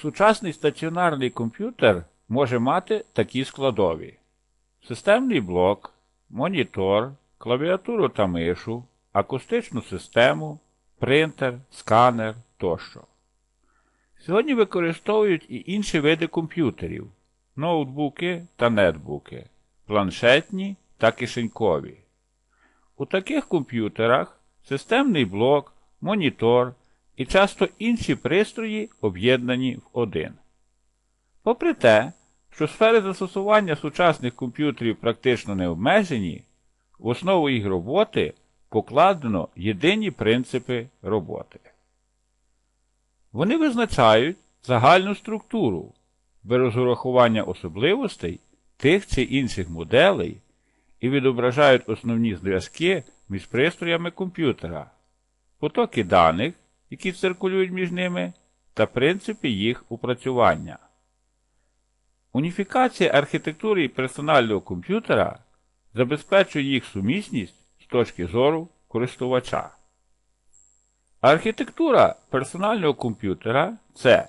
Сучасний стаціонарний комп'ютер може мати такі складові: системний блок, монітор, клавіатуру та мишу, акустичну систему, принтер, сканер тощо. Сьогодні використовують і інші види комп'ютерів ноутбуки та нетбуки, планшетні та кишенькові. У таких комп'ютерах системний блок, монітор і часто інші пристрої об'єднані в один. Попри те, що сфери застосування сучасних комп'ютерів практично не обмежені, в основу їх роботи покладено єдині принципи роботи. Вони визначають загальну структуру, без урахування особливостей тих чи інших моделей і відображають основні зв'язки між пристроями комп'ютера, потоки даних, які циркулюють між ними, та принципи їх упрацювання. Уніфікація архітектури персонального комп'ютера забезпечує їх сумісність з точки зору користувача. Архітектура персонального комп'ютера це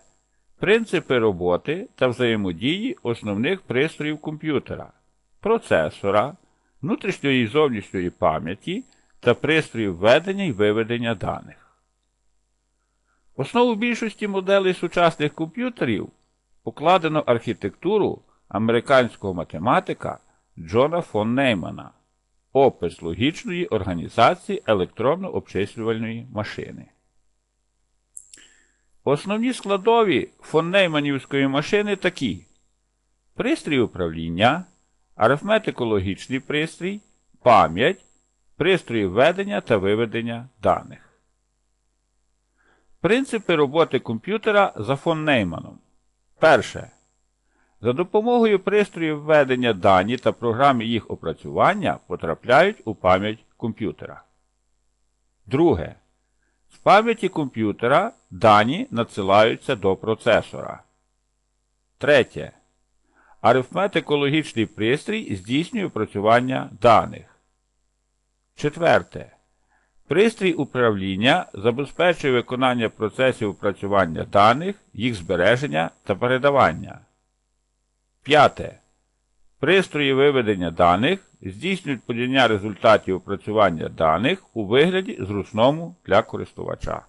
принципи роботи та взаємодії основних пристроїв комп'ютера, процесора, внутрішньої і зовнішньої пам'яті та пристроїв введення і виведення даних. Основу більшості моделей сучасних комп'ютерів покладено архітектуру американського математика Джона фон Неймана, опис логічної організації електронно-обчислювальної машини. Основні складові фон Нейманівської машини такі: пристрій управління, арифметико-логічний пристрій, пам'ять, пристрої введення та виведення даних. Принципи роботи комп'ютера за фон Нейманом. Перше. За допомогою пристроїв введення дані та програми їх опрацювання потрапляють у пам'ять комп'ютера. Друге. З пам'яті комп'ютера дані надсилаються до процесора. Третє. Арифметико-логічний пристрій здійснює опрацювання даних. Четверте. Пристрій управління забезпечує виконання процесів опрацювання даних, їх збереження та передавання. П'яте. Пристрої виведення даних здійснюють подання результатів опрацювання даних у вигляді зручному для користувача.